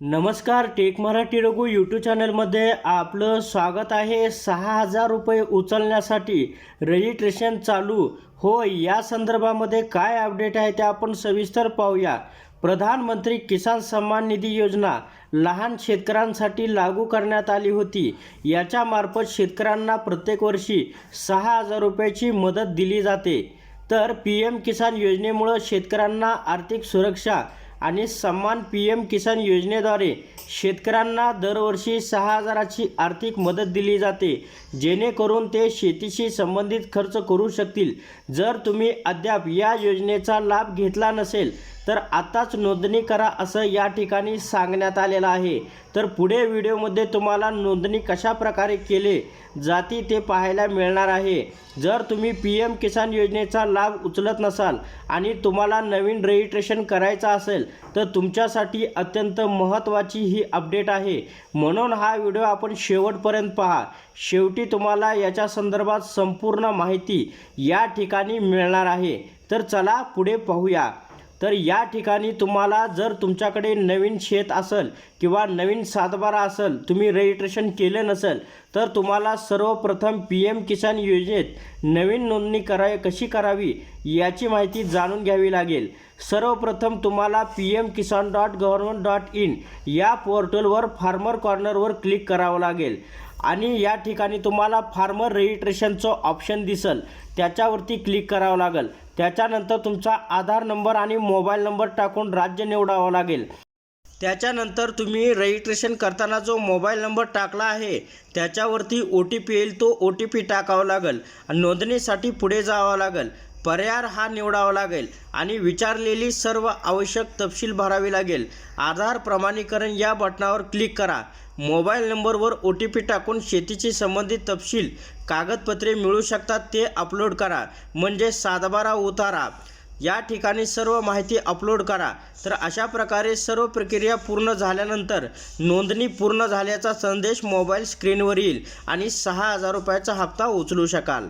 नमस्कार take Marathi Raghu YouTube चॅनलमध्ये आपलं स्वागत आहे. सहा हजार रुपये उचलण्यासाठी रजिस्ट्रेशन चालू. हो या संदर्भामध्ये काय अपडेट आहे ते आपण सविस्तर पाहूया. प्रधानमंत्री किसान सन्मान निधी योजना लहान शेतकऱ्यांसाठी लागू करण्यात आली होती. याच्यामार्फत शेतकऱ्यांना प्रत्येक वर्षी सहा हजार रुपयाची मदत दिली जाते. तर पी एम किसान योजनेमुळं शेतकऱ्यांना आर्थिक सुरक्षा आणि सन्मान पी एम किसान योजनेद्वारे शेतकऱ्यांना दरवर्षी सहा हजाराची आर्थिक मदत दिली जाते. जेणेकरून ते शेतीशी संबंधित खर्च करू शकतील. जर तुम्ही अद्याप या योजनेचा लाभ घेतला नसेल तर आताच नोंदणी करा असं या ठिकाणी सांगण्यात आलेलं आहे. तर पुढे व्हिडिओमध्ये तुम्हाला नोंदणी कशा प्रकारे केले जाती ते पाहायला मिळणार आहे. जर तुम्ही पी एम किसान योजनेचा लाभ उचलत नसाल आणि तुम्हाला नवीन रजिस्ट्रेशन करायचं असेल तर तुमच्यासाठी अत्यंत महत्त्वाची ही अपडेट आहे. म्हणून हा व्हिडिओ आपण शेवटपर्यंत पहा. शेवटी तुम्हाला याच्या संदर्भात संपूर्ण माहिती या ठिकाणी मिळणार आहे. तर चला पुढे पाहूया. तर या ठिकाणी तुम्हाला जर तुमच्याकडे नवीन शेत असेल किंवा नवीन सातबारा असेल तुम्ही रजिस्ट्रेशन केलं नसेल तर तुम्हाला सर्वप्रथम पी एम किसान योजनेत नवीन नोंदणी कराय कशी करावी याची माहिती जाणून घ्यावी लागेल. सर्वप्रथम तुम्हाला P M Kisan dot government dot in या पोर्टलवर फार्मर कॉर्नरवर क्लिक करावं लागेल. आणि या ठिकाणी तुम्हाला फार्मर रजिस्ट्रेशनचं ऑप्शन दिसेल. त्याच्यावरती क्लिक करावं लागेल. त्याच्यानंतर तुमचा आधार नंबर आणि मोबाईल नंबर टाकून राज्य निवडावं लागेल. त्याच्यानंतर तुम्ही रजिस्ट्रेशन करताना जो मोबाईल नंबर टाकला आहे त्याच्यावरती ओ टी पी येईल तो ओ टी पी टाकावा लागेल. नोंदणीसाठी पुढे जावं लागेल. पर्याय हा निवडावा लागेल आणि विचारलेली सर्व आवश्यक तपशील भरावी लागेल. आधार प्रमाणीकरण या बटनावर क्लिक करा. मोबाईल नंबरवर ओ टी पी टाकून शेतीशी संबंधित तपशील कागदपत्रे मिळू शकतात ते अपलोड करा. म्हणजे सातबारा उतारा. या ठिकाणी सर्व माहिती अपलोड करा. तर अशा प्रकारे सर्व प्रक्रिया पूर्ण झाल्यानंतर नोंदणी पूर्ण झाल्याचा संदेश मोबाईल स्क्रीनवर येईल आणि सहा हजार रुपयाचा हप्ता उचलू शकाल.